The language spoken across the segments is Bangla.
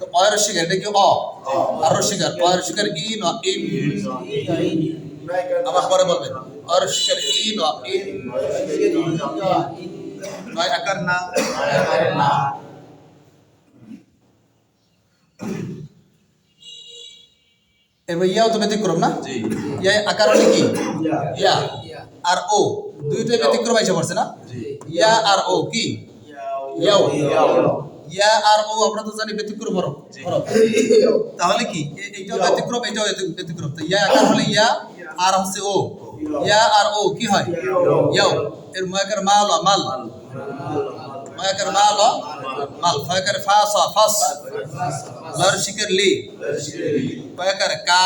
তো অয়ের শিকার এটা কি অ আর শিকার অয়ের শিকার ই ন ইন? আবার পরে বলবেন। অয়ের শিকার ই ন ইন? নয় আকার না? এবার ইয়াও তো ব্যতিক্রম না? জি। ইয়া আকার হলে কি? ইয়া। আর ও দুইটাই ব্যতিক্রম এসে পড়ছে না? ইয়া আর ও কি? ইয়াও। ইয়া আর ও আমরা তো জানি ব্যতিক্রম হরফ তাহলে কি? এইটাও ব্যতিক্রম এটাও ব্যতি- ব্যতিক্রম। তো ইয়া আকার হলে ইয়া আর হচ্ছে ও। ইয়া আর ও কি হয়? ইয়াও এর ময়াকার মাল মাল। ময়াকার মাল মাল। ফয়াকার ফাস ফাস। লর শিকার লি। ময়াকার কা।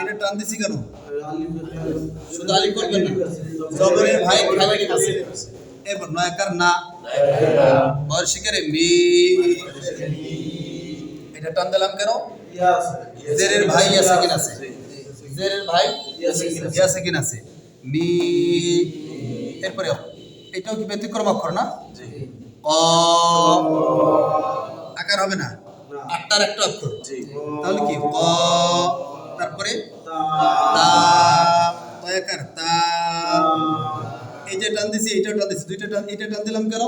এটা টান দিছি কেন? শুধু আলি করবেন না। জবরের ভাই খালি আছে এরপর নয়াকার না। বর শিকারে মি। এটা টান দিলাম কেন? জেরের ভাই আছে কিনা আছে? জেরের ভাই আছে কিনা আছে? মি। এরপরে এটাও কি ব্যতিক্রম অক্ষর না? আকার হবে না? আটটার একটা অক্ষর। তাহলে কি? ক। তারপরে? তা। এটা টান দিছি এটা টান দিছি দুইটা টান এটা টান দিলাম কেন?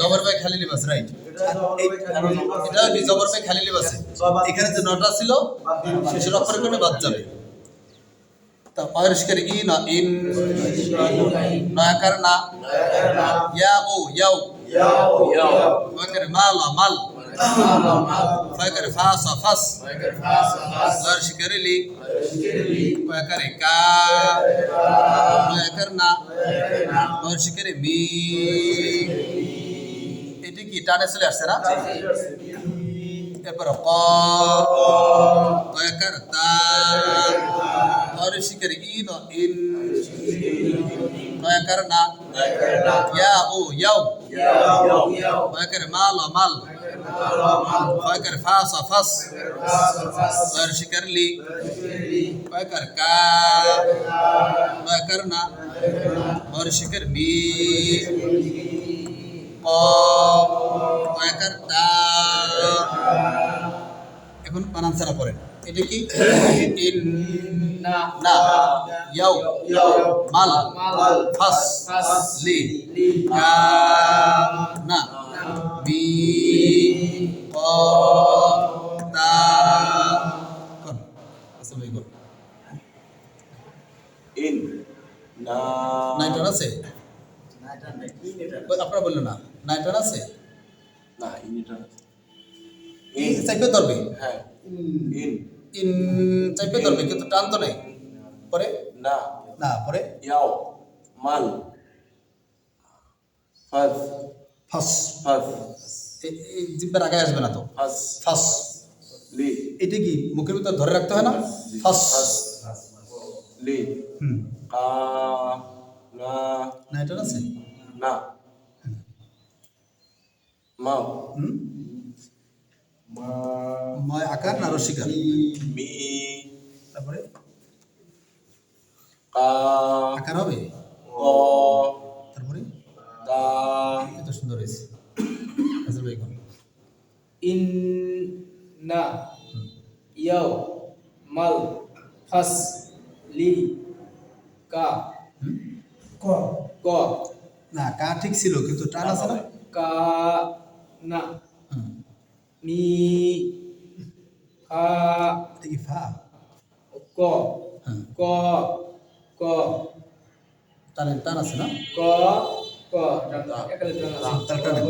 জবর ভাই খালি লিবাস রাইট এটা কি জবর ভাই খালি লিবাস। এখানে যে নটা ছিল শেষের অক্ষর কোনে বাদ যাবে। তা পারিষ্কার ই না ইন না নয়াকার না? ইয়া ও ইয়াও ইয়াও ইয়াও ওখানে মাল মাল। Vai faça, faça. Vai faça, faça. Vai Vai Vai Vai Vai Vai وكر فاس فاس لار شكر لي وكر كا وكر نا لار شكر مي ক وكر تا এখন বানান ছাড়া পড়েন এটা কি ইন না না ইয়াও মাল মাল ফাস ফাস লি লি কা না আপনারা বললেন না? নাইটার আছে? না ইনটা ইন চাইপে ধরবে? হ্যাঁ ইন। ইন। চাইপে ধরবে কিন্তু টান তো নেই। পরে? না। না পরে? ইয়াও মাল। ফাজ ফাস। ফাজ এই- জিব্বার আগে আসবে না তো? ফাজ ফাস। লি। এটা কি মুখের ভিতর ধরে রাখতে হয় না? ফাস। ফাস। লি। হুম। কা না নাইটার আছে? না। ময় আকার না রসিকার মি তারপরে? কা আকার হবে? ক তারপরে? তা এত সুন্দর হয়েছে। হাজার ভাই কোন ইন না। ইয়াও মাল ফাস লি কা। হুম? ক। না কা ঠিক ছিল কিন্তু টান আছে না? কা না। মি ফা এটা ফা ক হ্যাঁ ক ক টান আছে না ক ক তার টানে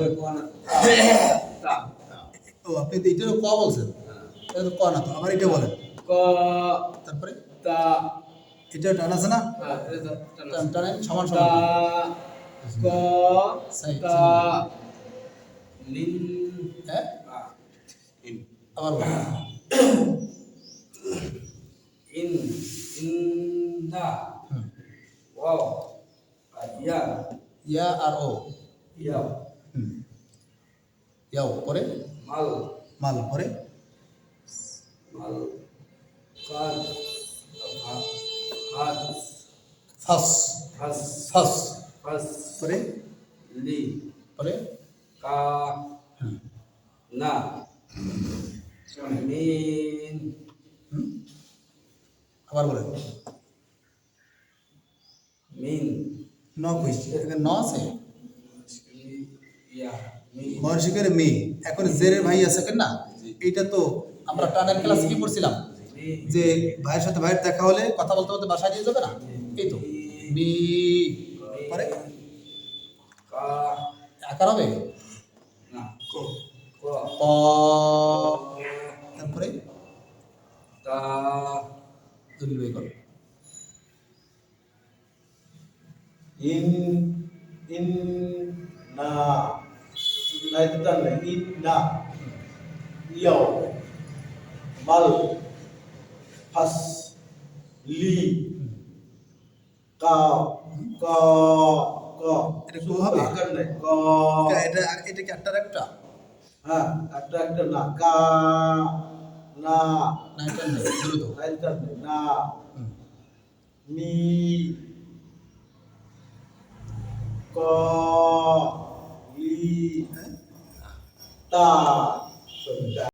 তা ও আপনি তো এটারও ক বলছেন? এটা ক না তো আবার এটা বলেন। ক। তারপরে? তা। এটাও টান আছে না? হ্যাঁ এটা টান টান সমান সমান। ক। তা। লিন হ্যাঁ? ইন। আবার ইন ইন না হুম। ওয়াও। আর ইয়া? ইয়া আর ও। ইয়া। হুম। ইয়াও পরে? মাল। মাল পরে? মাল। কাদ হাত ফাস। ফাস ফাস। ফাস পরে? লি। পরে? কা না। মিন আবার বলে মিন। ন কইছি এখানে ন আছে? মহর্ষিকের মেয়ে এখন জেরের ভাই আছে কেন না? এইটা তো আমরা টানের ক্লাসে কি পড়ছিলাম? যে ভাইয়ের সাথে ভাইয়ের দেখা হলে কথা বলতে বলতে বাসায় দিয়ে যাবে না? এই তো। মি। পরে? কা। আকার হবে? ক তারপরে তা দলিল করো tanda in na yo mal pas li ka ka ka এটা কো হবে? এটা এটা কি একটা একটা ha ada ada na ka na না এটা নেই দ্রুত na